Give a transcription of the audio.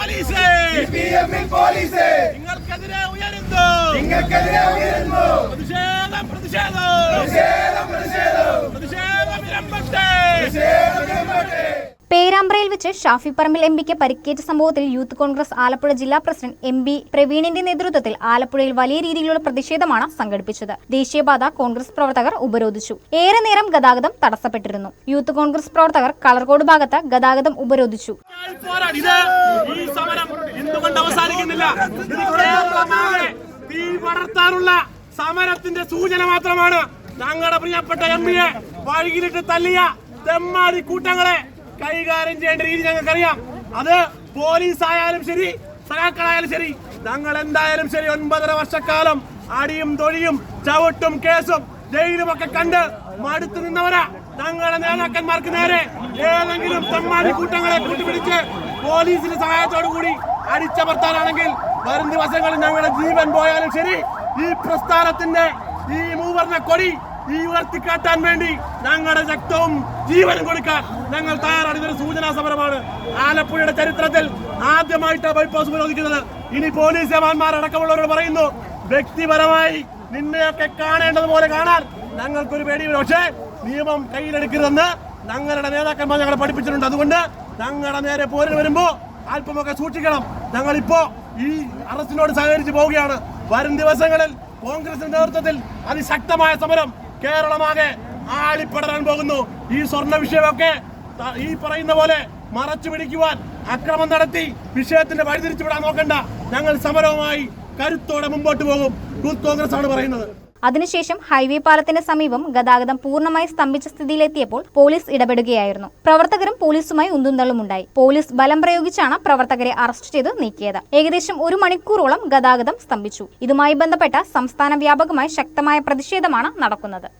പോലീസേ. Police. നിങ്ങൾക്കെതിരെ ഉയരുന്നു. നിങ്ങൾക്കെതിരെ ഉയരുന്നു. പ്രതിഷേധം പ്രതിഷേധം. പ്രതിഷേധം പ്രതിഷേധം. പ്രതിഷേധം ഇരമ്പട്ടെ. പ്രതിഷേധം. പേരാമ്പ്രയിൽ വെച്ച് ഷാഫി പറമ്പിൽ എം പിക്ക് പരിക്കേറ്റ സംഭവത്തിൽ യൂത്ത് കോൺഗ്രസ് ആലപ്പുഴ ജില്ലാ പ്രസിഡന്റ് എം ബി പ്രവീണിന്റെ നേതൃത്വത്തിൽ ആലപ്പുഴയിൽ വലിയ രീതിയിലുള്ള പ്രതിഷേധമാണ് സംഘടിപ്പിച്ചത്. ദേശീയപാത കോൺഗ്രസ് പ്രവർത്തകർ ഉപരോധിച്ചു. ഏറെ നേരം ഗതാഗതം തടസ്സപ്പെട്ടിരുന്നു. യൂത്ത് കോൺഗ്രസ് പ്രവർത്തകർ കളർകോട് ഭാഗത്ത് ഗതാഗതം ഉപരോധിച്ചു. സമരത്തിന്റെ സൂചന മാത്രമാണ് ഞങ്ങളുടെ പ്രിയപ്പെട്ട എം പിയെ വഴിയിലിട്ട് തല്ലിയ തെമ്മാടി കൂട്ടങ്ങളെ. കൈകാര്യം ചെയ്യേണ്ട രീതി ഞങ്ങൾക്കറിയാം. അത് പോലീസ് ആയാലും ശരി സഖാക്കളായാലും ശരി ഞങ്ങൾ എന്തായാലും ശരി ഒൻപതര വർഷക്കാലം അടിയും തൊഴിയും ചവിട്ടും കേസും ജയിലുമൊക്കെ കണ്ട് മടുത്തു നിന്നവരാ ഞങ്ങളുടെ നേതാക്കന്മാർക്ക് നേരെ. ഏതെങ്കിലും തെമ്മാടി കൂട്ടങ്ങളെ കൂട്ടിപ്പിടിച്ച് പോലീസിന്റെ സഹായത്തോടു കൂടി അടിച്ചമർത്താനാണെങ്കിൽ വരും ദിവസങ്ങളിൽ ഞങ്ങളുടെ ജീവൻ പോയാലും ശരി. ഈ പ്രസ്ഥാനത്തിന്റെ ഈ മൂവർണ കൊടി ഈ ഉയർത്തിക്കാട്ടാൻ വേണ്ടി ഞങ്ങളുടെ ശക്തവും ജീവനും കൊടുക്കാൻ ഞങ്ങൾ തയ്യാറാണ്. ഇതൊരു സൂചനാ സമരമാണ്. ആലപ്പുഴയുടെ ചരിത്രത്തിൽ ആദ്യമായിട്ട് ബൈപ്പാസ് ഉപരോധിക്കുന്നത് ഇനി പോലീസ് ജവാന്മാർ അടക്കമുള്ളവരോട് പറയുന്നു വ്യക്തിപരമായി നിന്നെയൊക്കെ കാണേണ്ടതുപോലെ കാണാൻ ഞങ്ങൾക്കൊരു പേടിയില്ല പക്ഷേ നിയമം കയ്യിലെടുക്കരുതെന്ന് ഞങ്ങളുടെ നേതാക്കന്മാർ ഞങ്ങളെ പഠിപ്പിച്ചിട്ടുണ്ട്. അതുകൊണ്ട് ഞങ്ങളുടെ നേരെ പോരിന് വരുമ്പോ അല്പമൊക്കെ സൂക്ഷിക്കണം. ഞങ്ങളിപ്പോ ഈ അറസ്റ്റിനോട് സഹകരിച്ച് പോവുകയാണ്. വരും ദിവസങ്ങളിൽ കോൺഗ്രസിന്റെ നേതൃത്വത്തിൽ അതിശക്തമായ സമരം കേരളമാകെ ആളിപ്പടരാൻ പോകുന്നു. ഈ സ്വർണ വിഷയമൊക്കെ ഈ പറയുന്ന പോലെ മറച്ചു പിടിക്കുവാൻ അക്രമം നടത്തി വിഷയത്തിന്റെ വഴിതിരിച്ചു വിടാൻ നോക്കണ്ട. ഞങ്ങൾ സമരവുമായി കരുത്തോടെ മുമ്പോട്ട് പോകും. യൂത്ത് കോൺഗ്രസ് ആണ് പറയുന്നത്. അതിനുശേഷം ഹൈവേ പാലത്തിന് സമീപം ഗതാഗതം പൂർണമായി സ്തംഭിച്ച സ്ഥിതിയിലെത്തിയപ്പോൾ പോലീസ് ഇടപെടുകയായിരുന്നു. പ്രവർത്തകരും പോലീസുമായി ഉന്തുന്തള്ളുമുണ്ടായി പോലീസ് ബലം പ്രയോഗിച്ചാണ് പ്രവർത്തകരെ അറസ്റ്റ് ചെയ്ത് നീക്കിയത്. ഏകദേശം ഒരു മണിക്കൂറോളം ഗതാഗതം സ്തംഭിച്ചു. ഇതുമായി ബന്ധപ്പെട്ട സംസ്ഥാന വ്യാപകമായി ശക്തമായ പ്രതിഷേധമാണ് നടക്കുന്നത്.